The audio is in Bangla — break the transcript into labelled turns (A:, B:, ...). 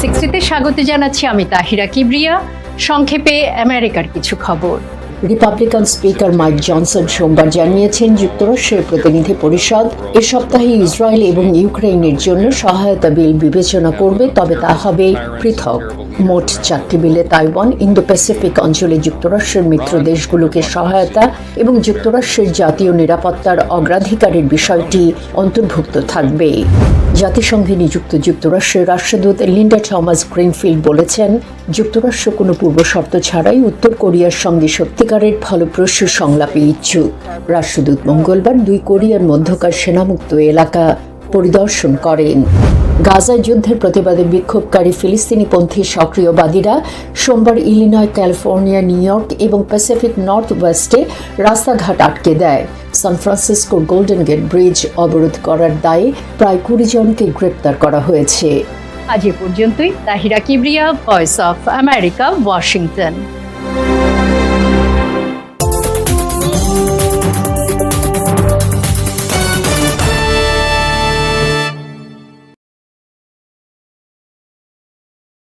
A: সিক্সটিতে স্বাগত জানাচ্ছি আমি তাহিরা কিবরিয়া। সংক্ষেপে আমেরিকার কিছু খবর।
B: রিপাবলিকান স্পিকার মাইক জনসন সোমবার জানিয়েছেন, যুক্তরাষ্ট্রের প্রতিনিধি পরিষদ এ সপ্তাহে ইসরায়েল এবং ইউক্রেনের জন্য সহায়তা বিল বিবেচনা করবে, তবে তা হবে পৃথক। মোট চারটি বিলে তাইওয়ান ইন্দো প্যাসিফিক অঞ্চলে যুক্তরাষ্ট্রের মিত্র দেশগুলোকে সহায়তা এবং যুক্তরাষ্ট্রের জাতীয় নিরাপত্তার অগ্রাধিকারের বিষয়টি অন্তর্ভুক্ত থাকবে। জাতিসংঘে নিযুক্ত যুক্তরাষ্ট্রের রাষ্ট্রদূত লিন্ডা থমাস গ্রিনফিল্ড বলেছেন যুক্তরাষ্ট্র কোনো পূর্ব শর্ত ছাড়াই উত্তর কোরিয়ার সঙ্গে সত্যিকারের ফলপ্রসূ সংলাপে ইচ্ছুক। রাষ্ট্রদূত মঙ্গলবার দুই কোরিয়ার মধ্যকার সেনামুক্ত এলাকা পরিদর্শন করেন। গাজায় যুদ্ধের প্রতিবাদে বিক্ষোভকারী ফিলিস্তিনিপন্থী সক্রিয়বাদীরা সোমবার ইলিনয়, ক্যালিফোর্নিয়া, নিউ ইয়র্ক এবং প্যাসিফিক নর্থ ওয়েস্টে রাস্তাঘাট আটকে দেয়। সান ফ্রান্সিসকোর গোল্ডেন গেট ব্রিজ অবরোধ করার দায়ে প্রায় কুড়ি জনকে গ্রেপ্তার করা হয়েছে।
A: আজ এ পর্যন্তই। Tahira Kibria, Voice of America, Washington.